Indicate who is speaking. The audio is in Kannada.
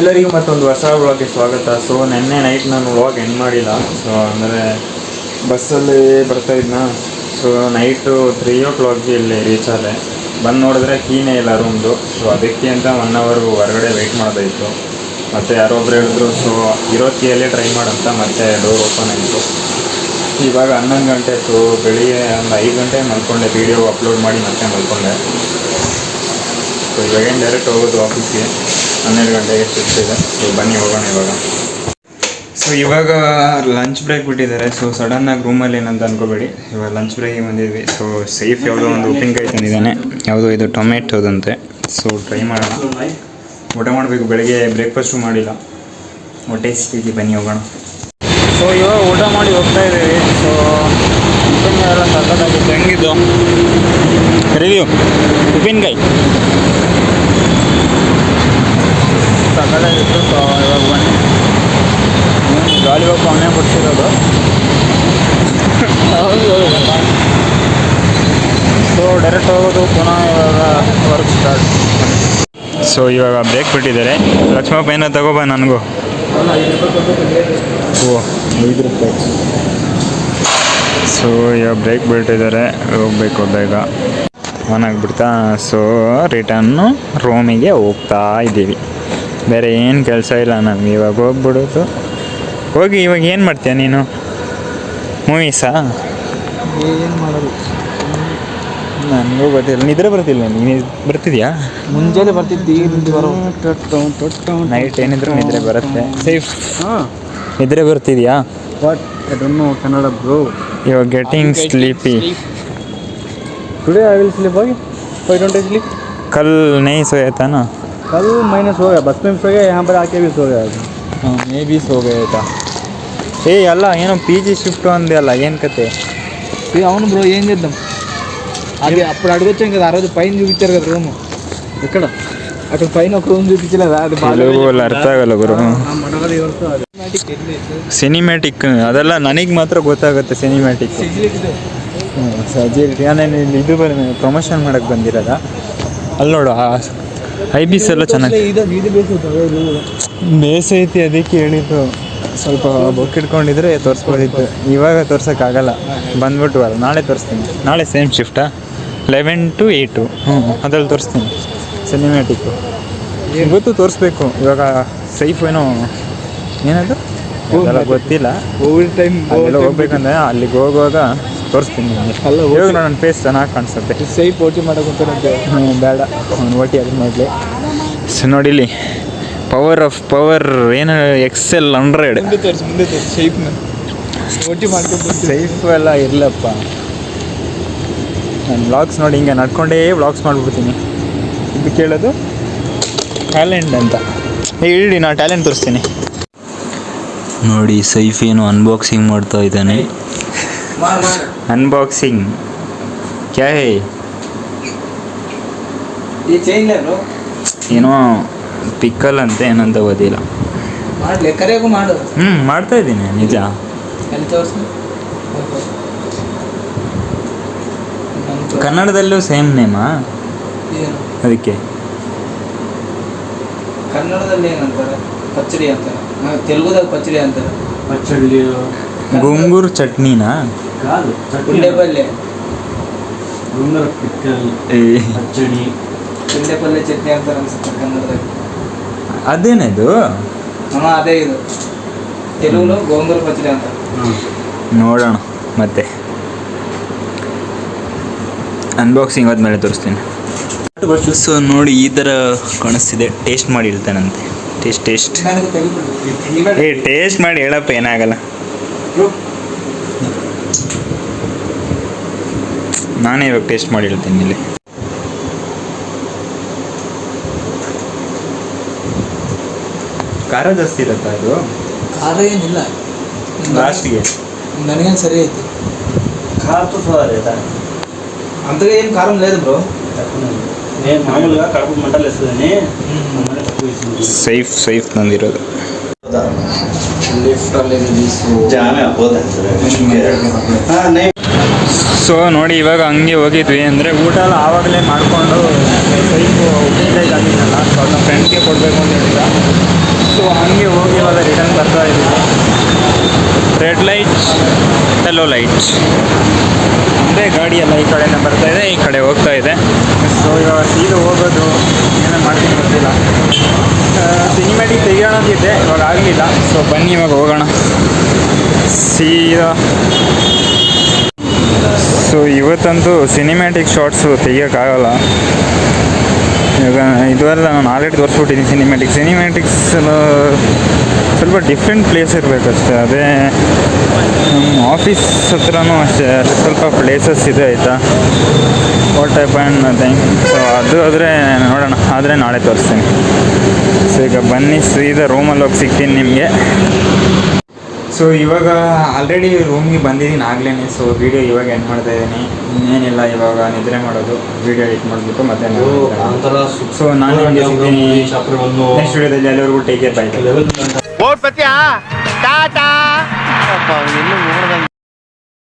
Speaker 1: ಎಲ್ಲರಿಗೂ ಮತ್ತೊಂದು ಹೊಸ ವ್ಲಾಗ್ಗೆ ಸ್ವಾಗತ. ಸೊ ನಿನ್ನೆ ನೈಟ್ ನಾನು ವ್ಲಾಗ್ ಎಂಡ್ ಮಾಡಿಲ್ಲ. ಸೊ ಅಂದರೆ ಬಸ್ಸಲ್ಲಿ ಬರ್ತಾ ಇದ್ನ? ಸೊ ನೈಟು ತ್ರೀ ಓ ಕ್ಲಾಕ್ಗೆ ಇಲ್ಲಿ ರೀಚ್ ಆದೆ. ಬಂದು ನೋಡಿದ್ರೆ ಕೀನೇ ಇಲ್ಲ ರೂಮ್ದು ಸೊ ಅದಕ್ಕೆ ಅಂತ ಒನ್ ಅವರ್ ಹೊರಗಡೆ ವೆಯ್ಟ್ ಮಾಡೋದಾಯಿತು ಮತ್ತು ಯಾರೋ ಒಬ್ರು ಹೇಳಿದ್ರು ಸೊ ಇರೋ ಕೀಯಲ್ಲೇ ಟ್ರೈ ಮಾಡಂತ ಮತ್ತೆ ಡೋರ್ ಓಪನ್ ಆಯಿತು. ಇವಾಗ ಹನ್ನೊಂದು ಗಂಟೆ ಸೊ ಬೆಳಿಗ್ಗೆ ಒಂದು ಐದು ಗಂಟೆ ಮಲ್ಕೊಂಡೆ. ವೀಡಿಯೋ ಅಪ್ಲೋಡ್ ಮಾಡಿ ಮತ್ತೆ ಮಲ್ಕೊಂಡೆ. ಸೊ ಇವಾಗ ಏನು ಡೈರೆಕ್ಟ್ ಹೋಗೋದು ಆಫೀಸ್ಗೆ ಹನ್ನೆರಡು ಗಂಟೆಗೆ ಶಿಫ್ಟ್ ಇದೆ. ಸೊ ಬನ್ನಿ ಹೋಗೋಣ ಇವಾಗ. ಸೊ ಇವಾಗ ಲಂಚ್ ಬ್ರೇಕ್ ಬಿಟ್ಟಿದ್ದಾರೆ. ಸೊ ಸಡನ್ನಾಗಿ ರೂಮಲ್ಲಿ ಏನಂತ ಅನ್ಕೋಬೇಡಿ. ಇವಾಗ ಲಂಚ್ ಬ್ರೇಕಿಗೆ ಬಂದಿದ್ವಿ. ಸೊ ಸೇಫ್ ಯಾವುದೋ ಒಂದು ಉಪ್ಪಿನಕಾಯಿ ತಂದಿದ್ದಾನೆ. ಯಾವುದೋ ಇದು ಟೊಮೆಟೋದಂತೆ. ಸೊ ಟ್ರೈ ಮಾಡೋಣ. ಊಟ ಮಾಡಬೇಕು. ಬೆಳಗ್ಗೆ ಬ್ರೇಕ್ಫಾಸ್ಟು ಮಾಡಿಲ್ಲ. ಹೊಟ್ಟೆ ಸ್ಥಿತಿ ಬನ್ನಿ ಹೋಗೋಣ. ಸೊ ಇವಾಗ ಊಟ ಮಾಡಿ ಹೋಗ್ತಾ ಇದ್ದೀವಿ. ಸೊ ಉಪ್ಪಿನಕಾಯಿ ಎಲ್ಲ ಸಕ್ಕತ್ತಾಗಿತ್ತು ಹೆಂಗಿದ್ದು ರಿವ್ಯೂ ಉಪ್ಪಿನಕಾಯಿ ಸಕ್ಕತ್ತಾಗಿತ್ತು ಸೊ ಇವಾಗ ಬನ್ನಿ. ಗಾಳಿ ಹೋಗಿ ಅವನೇ ಕೊಡ್ಸಿರೋದು ಸೊ ಡೈರೆಕ್ಟ್ ಹೋಗೋದು ಪುನಃ ಇವಾಗ ವರ್ಕ್ ಸ್ಟಾರ್ಟ್ ಸೊ ಇವಾಗ ಬ್ರೇಕ್ ಬಿಟ್ಟಿದ್ದಾರೆ. ಲಕ್ಷ್ಮಪ್ಪ ಏನೋ ತಗೋಬ ನನಗೂ. ಓ ಐದು ರೂಪಾಯಿ. ಸೊ ಇವಾಗ ಬ್ರೇಕ್ ಬಿಟ್ಟಿದ್ದಾರೆ. ಹೋಗ್ಬೇಕು ಬೇಗ. ಆನ್ ಆಗಿಬಿಡ್ತಾ. ಸೊ ರಿಟರ್ನು ರೂಮಿಗೆ ಹೋಗ್ತಾ ಇದ್ದೀವಿ. ಬೇರೆ ಏನು ಕೆಲಸ ಇಲ್ಲ ನಮ್ಗೆ ಇವಾಗ ಹೋಗ್ಬಿಡೋದು. ಹೋಗಿ ಇವಾಗ ಏನು ಮಾಡ್ತೀಯ ನೀನು? ಮೂವೀಸಾ
Speaker 2: ಏನು ಮಾಡೋದು?
Speaker 1: ನನಗೂ ಗೊತ್ತಿಲ್ಲ. ನಿದ್ರೆ ಬರ್ತಿಲ್ಲ ನೀನು? ಬರ್ತಿದ್ಯಾ?
Speaker 2: ಮುಂಜಾನೆ ಬರ್ತಿದ್ದಿ
Speaker 1: ನೈಟ್ ಏನಿದ್ರು ನಿದ್ರೆ ಬರುತ್ತೆ. ಸೇಫ್ ನಿದ್ರೆ ಬರ್ತಿದ್ಯಾ?
Speaker 2: What I don't know Kannada
Speaker 1: bro you are
Speaker 2: getting sleepy today I will sleep ಹೋಗಿ. ಐ
Speaker 1: ಡೋಂಟ್ ಸ್ಲೀಪ್ ಕಲ್ ನೈಸ್ ಆಯ್ತಾನ
Speaker 2: कल माइनस हो गया बस में भी सो गया यहाँ पर आके भी सो गया
Speaker 1: हाँ ये भी सो गया था ಏ ಅಲ್ಲ ಏನೋ ಪಿ ಜಿ ಶಿಫ್ಟ್ ಅಂದೆ
Speaker 2: ಅಲ್ಲ ಏನು ब्रो అవును अभी अब చేద్దాం అది అప్పుడు అడగొచ్చాం కదా ఆ రోజు పైన చూపించారు కదా రూమ్ ఎక్కడ అక్కడ పైన ఒక
Speaker 1: ಅರ್ಥ ಆಗಲ್ಲ ಸಿನಿಮ್ಯಾಟಿಕ್ ಅದೆಲ್ಲ ನನಗೆ ಮಾತ್ರ ಗೊತ್ತಾಗುತ್ತೆ ಸಿನಿಮ್ಯಾಟಿಕ್ ಸಜಿ ನಾನು ಇದು ಪ್ರಮೋಷನ್ ಮಾಡಕ್ಕೆ ಬಂದಿರೋದ ಅಲ್ಲಿ ನೋಡು ಆ ಐ ಬಿಸ್ ಎಲ್ಲ ಚೆನ್ನಾಗಿ.
Speaker 2: ಇದು ಇದು ಬೇಕು
Speaker 1: ಬೇಸ್ ಐತಿ ಅದಕ್ಕೆ ಹೇಳಿದ್ದು ಸ್ವಲ್ಪ ಬುಕ್ ಇಟ್ಕೊಂಡಿದ್ರೆ ತೋರಿಸ್ಬೋದಿತ್ತು ಇವಾಗ ತೋರ್ಸೋಕ್ಕಾಗಲ್ಲ. ಬಂದ್ಬಿಟ್ವಲ್ಲ ನಾಳೆ ತೋರಿಸ್ತೀನಿ. ನಾಳೆ ಸೇಮ್ ಶಿಫ್ಟಾ ಲೆವೆನ್ ಟು ಏಯ್ಟು ಹ್ಞೂ ಅದ್ರಲ್ಲಿ ತೋರಿಸ್ತೀನಿ. ಸಿನಿಮ್ಯಾಟಿಕ್ಕು ಗೊತ್ತು ತೋರಿಸ್ಬೇಕು. ಇವಾಗ ಸೈಫ್ ಏನೋ ಏನದು? ಗೊತ್ತಿಲ್ಲ.
Speaker 2: ಕೋವಿಡ್ ಟೈಮ್
Speaker 1: ಹೋಗ್ಬೇಕಂದ್ರೆ ಅಲ್ಲಿಗೆ ಹೋಗುವಾಗ ತೋರಿಸ್ತೀನಿ ನಿಮಗೆ.
Speaker 2: ಅಲ್ಲ,
Speaker 1: ಇವಾಗ ನನ್ನ ಫೇಸ್ ಚೆನ್ನಾಗಿ ಕಾಣಿಸುತ್ತೆ.
Speaker 2: ಸೇಫ್ ಓಟಿ ಮಾಡೋಕ್ಕಂತ
Speaker 1: ಹ್ಞೂ ಬೇಡ. ಅವ್ನು ಓಟಿ ಅದು ಮಾಡಲಿ. ಸೊ ನೋಡಿಲಿ ಪವರ್ ಆಫ್ ಪವರ್ ಏನು ಎಕ್ಸ್ ಎಲ್ ಹಂಡ್ರೆಡ್
Speaker 2: ಮುಂದೆ ತೋರಿಸಿ ಮುಂದೆ ತೋರಿಸಿ ಒಟ್ಟಿ ಮಾಡ್ಕೊಂಡು
Speaker 1: ಸೈಫ್ ಎಲ್ಲ ಇರಲಪ್ಪ. ನಾನು ವ್ಲಾಗ್ಸ್ ನೋಡಿ ಹಿಂಗೆ ನಡ್ಕೊಂಡೇ ವ್ಲಾಗ್ಸ್ ಮಾಡ್ಬಿಡ್ತೀನಿ. ಇದು ಕೇಳೋದು ಟ್ಯಾಲೆಂಟ್ ಅಂತ. ಹೇಳಿ ನಾನು ಟ್ಯಾಲೆಂಟ್ ತೋರಿಸ್ತೀನಿ.
Speaker 3: ನೋಡಿ ಸೈಫ್ ಏನು ಅನ್ಬಾಕ್ಸಿಂಗ್ ಮಾಡ್ತಾ ಇದ್ದಾನೆ.
Speaker 1: ಅನ್ಬಾಕ್ಸಿಂಗ್ ಕ್ಯಾ ಹೇ
Speaker 2: ಈ ले ಬ್ರೋ
Speaker 1: ಏನೋ ಪಿಕ್ಕಲ್ ಅಂತ ಏನಂತ ಓದಿಲ್ಲ
Speaker 2: ಮಾಡ್ಲಿ ಕರೆಗೂ ಮಾಡು.
Speaker 1: ಹ್ಞೂ ಮಾಡ್ತಾ ಇದ್ದೀನಿ ನಿಜ.
Speaker 2: ಎಲ್ಲಿ ತೋರಿಸು?
Speaker 1: ಕನ್ನಡದಲ್ಲೂ ಸೇಮ್ ನೇಮಾ
Speaker 2: ಏನು?
Speaker 1: ಅದಕ್ಕೆ.
Speaker 2: ಕನ್ನಡದಲ್ಲಿ ಏನಂತಾರೆ? ಪಚ್ಚಡಿ ಅಂತಾರೆ. ನಾವು ತೆಲುಗುದಾಗ ಪಚ್ಚಡಿ ಅಂತಾರೆ.
Speaker 4: ಪಚ್ಚಡಿ
Speaker 1: ಗೋಂಗೂರು ಚಟ್ನಿನಾ?
Speaker 2: ಪುಂಡೆ ಪಲ್ಯ
Speaker 4: ಗುಂಗರ ಪಿಕ್ಕಲ್
Speaker 1: ಏ,
Speaker 4: ಪಚ್ಚಡಿ.
Speaker 2: ಪುಂಡೆ ಪಲ್ಯ ಚಟ್ನಿ ಅಂತಾರೆ ಅನ್ಸುತ್ತೆ ಕನ್ನಡದಾಗ.
Speaker 1: ಅದೇನದು
Speaker 2: ಹಾಂ ಅದೇ ಇದು. ತೆಲುಗು ಗೋಂಗೂರ ಪಚ್ಚಡಿ ಅಂತ
Speaker 1: ನೋಡೋಣ ಮತ್ತೆ. ಅನ್ಬಾಕ್ಸಿಂಗ್ ಆದ್ಮೇಲೆ ತೋರಿಸ್ತೀನಿ.
Speaker 3: ಸೊ ನೋಡಿ ಈ ಥರ ಕಾಣಿಸ್ತಿದೆ. ಟೇಸ್ಟ್ ಮಾಡಿ ಇರ್ತಾನಂತೆ ಟೇಸ್ಟ್ ಟೇಸ್ಟ್
Speaker 1: ಏ ಟೇಸ್ಟ್ ಮಾಡಿ ಹೇಳಪ್ಪ ಏನಾಗಲ್ಲ. ನಾನೇ ಇವಾಗ ಟೇಸ್ಟ್ ಮಾಡಿ ಹೇಳ್ತೀನಿ ಇಲ್ಲಿ ಖಾರ ಜಾಸ್ತಿ ಇರುತ್ತಾ ಅದು
Speaker 2: ಖಾರ ಏನಿಲ್ಲ
Speaker 1: ಲಾಸ್ಟ್ಗೆ
Speaker 2: ನನಗೇನು ಸರಿ ಐತಿ
Speaker 4: కాదు సార్
Speaker 2: అంతగా ఏం కారం లేదు బ్రో
Speaker 4: నేను మామూలుగా కడుపు మంటలు వేస్తుందని మమ్మల్ని తక్కువ వేసింది
Speaker 1: ಸೈಫ್ ಸೈಫ್ ನಂದಿರೋದು
Speaker 2: ಲಿಫ್ಟ್ ಅಲ್ಲಿ
Speaker 4: ಜಾಮೆ ಹಾಂ
Speaker 1: ಸೊ ನೋಡಿ, ಇವಾಗ ಹಂಗೆ ಹೋಗಿದ್ವಿ ಅಂದರೆ ಊಟ ಎಲ್ಲ ಆವಾಗಲೇ ಮಾಡಿಕೊಂಡು ಸೈಫು ಉಪ್ಪಿನಕಾಯಿ ಆಗಿದ್ದಲ್ಲ ಸೊ ಅದನ್ನ ಫ್ರೆಂಡ್ಗೆ ಕೊಡಬೇಕು ಅಂತ ಹೇಳಿದ. ಸೊ ಹಂಗೆ ಹೋಗಿ ಇವಾಗ ರಿಟರ್ನ್ ಬರ್ತಾ ಇದ್ದೀವಿ.
Speaker 3: ರೆಡ್ ಲೈಟ್ ಎಲ್ಲೋ ಲೈಟ್
Speaker 1: ಅಂದರೆ ಗಾಡಿ ಎಲ್ಲ ಈ ಕಡೆಯಿಂದ ಬರ್ತಾ ಇದೆ, ಈ ಕಡೆ ಹೋಗ್ತಾ ಇದೆ. ಸೊ ಇವಾಗ ಸೀದಾ ಹೋಗೋದು, ಏನೋ ಮಾಡ್ತೀನಿ ಗೊತ್ತಿಲ್ಲ. ಸಿನಿಮ್ಯಾಟಿಕ್ ತೆಗಿಯೋಣ ಅಂತಿದ್ದೆ ಇವಾಗ ಆಗಲಿಲ್ಲ. ಸೊ ಬನ್ನಿ, ಇವಾಗ ಹೋಗೋಣ. ಸೀದಾ ಸೊ ಇವತ್ತಂತೂ ಸಿನಿಮ್ಯಾಟಿಕ್ ಶಾರ್ಟ್ಸು ತೆಗಿಯೋಕ್ಕಾಗಲ್ಲ. ಇವಾಗ ಇದುವರೆಲ್ಲ ನಾನು ಆಲ್ರೆಡಿ ತೋರಿಸ್ಬಿಟ್ಟಿದ್ದೀನಿ ಸಿನಿಮ್ಯಾಟಿಕ್ ಸಿನಿಮ್ಯಾಟಿಕ್ಸ್ ಸ್ವಲ್ಪ ಡಿಫ್ರೆಂಟ್ ಪ್ಲೇಸ್ ಇರಬೇಕಷ್ಟೇ. ಅದೇ ನಮ್ಮ ಆಫೀಸ್ ಹತ್ರನೂ ಅಷ್ಟೇ ಸ್ವಲ್ಪ ಪ್ಲೇಸಸ್ ಇದೆ ಆಯಿತಾ? What type and nothing so ಅದು ಆದರೆ ನೋಡೋಣ. ಆದರೆ ನಾಳೆ ತೋರಿಸ್ತೀನಿ. ಸೊ ಈಗ ಬನ್ನಿ, ಸೀದಾ ರೂಮಲ್ಲಿ ಹೋಗಿ ಸಿಗ್ತೀನಿ ನಿಮಗೆ. ಸೊ ಇವಾಗ ಆಲ್ರೆಡಿ ರೂಮ್ಗೆ ಬಂದಿದ್ದೀನಿ ಆಗ್ಲೇ ಸೊ ವಿಡಿಯೋ ಇವಾಗ ಎಂಡ್ ಮಾಡ್ತಾ ಇದ್ದೀನಿ. ಇನ್ನೇನಿಲ್ಲ ಇವಾಗ ನಿದ್ರೆ ಮಾಡೋದು. ವಿಡಿಯೋ ಎಡಿಟ್ ಮಾಡಿಬಿಟ್ಟು ಮತ್ತೆ ಸೊ ನಾನು ಸಿಗ್ತೀನಿ. ನೆಕ್ಸ್ಟ್ ವಿಡಿಯೋದಲ್ಲಿ ಎಲ್ಲರಿಗೂ ಟೇಕ್ ಕೇರ್ ಬೈ
Speaker 5: ಟಾಟಾ.